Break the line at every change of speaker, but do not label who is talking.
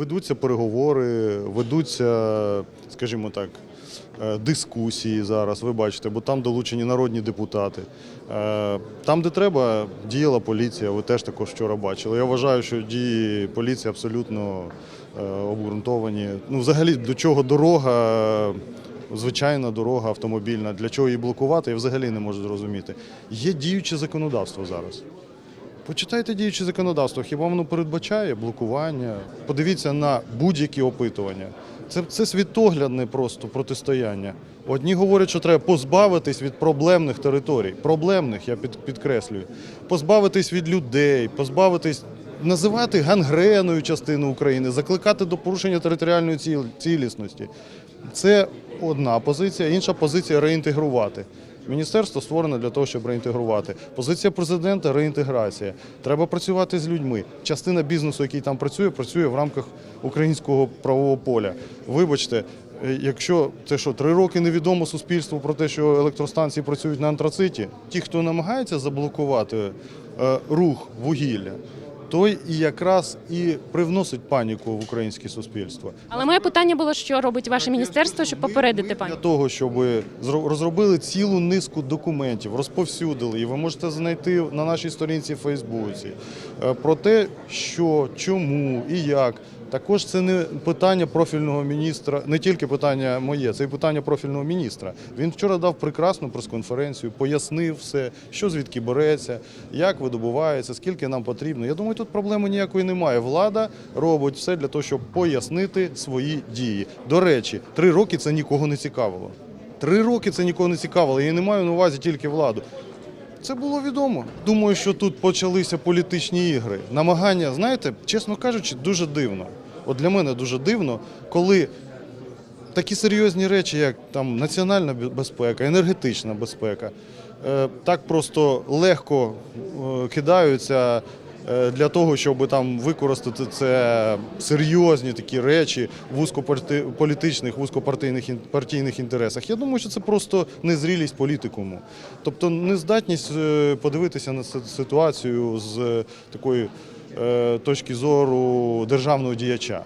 Ведуться переговори, ведуться, скажімо так, е, дискусії зараз. Ви бачите, бо там долучені народні депутати. Е, Там, де треба, діяла поліція. Ви теж також вчора бачили. Я вважаю, що дії поліції абсолютно е, обґрунтовані. Ну, взагалі, до чого дорога. Звичайна дорога автомобільна, для чого її блокувати, я взагалі не можу зрозуміти. Є діюче законодавство зараз. Почитайте діюче законодавство. Хіба воно передбачає блокування? Подивіться на будь-які опитування. Це, це світоглядне просто протистояння. Одні говорять, що треба позбавитись від проблемних територій. Проблемних, я під, підкреслюю. Позбавитись від людей, позбавитись, називати гангреною частину України, закликати до порушення територіальної цілісності. Це одна позиція, інша позиція реінтегрувати. Міністерство створено для того, щоб реінтегрувати. Позиція президента реінтеграція. Треба працювати з людьми. Частина бізнесу, який там працює, працює в рамках українського правового поля. Вибачте, е, якщо це що, три роки невідомо суспільству про те, що електростанції працюють на антрациті, ті, хто намагається заблокувати е, рух вугілля, той і якраз і привносить паніку в українське суспільство.
Але моє питання було, що робить ваше міністерство, щоб попередити
ми
пані.
Для того, щоб зро- розробили цілу низку документів, розповсюдили, і ви можете знайти на нашій сторінці в Фейсбуці е, про те, що, чому і як. Також це не питання профільного міністра, не тільки питання моє, це і питання профільного міністра. Він вчора дав прекрасну прес-конференцію, пояснив все, що звідки береться, як видобувається, скільки нам потрібно. Я думаю, тут проблеми ніякої немає. Влада робить все для того, щоб пояснити свої дії. До речі, три роки це нікого не цікавило. Три роки це нікого не цікавило. Я не маю на увазі тільки владу. Це було відомо. Думаю, що тут почалися політичні ігри. Намагання, знаєте, чесно кажучи, дуже дивно. От для мене дуже дивно, коли такі серйозні речі, як там національна безпека, енергетична безпека, е, так просто легко е, кидаються е, для того, щоб там використати це серйозні такі речі в вузькополітичних, вузькопартійних партійних інтересах. Я думаю, що це просто незрілість політикуму. Тобто нездатність подивитися на ситуацію з такої точки зору державного діяча.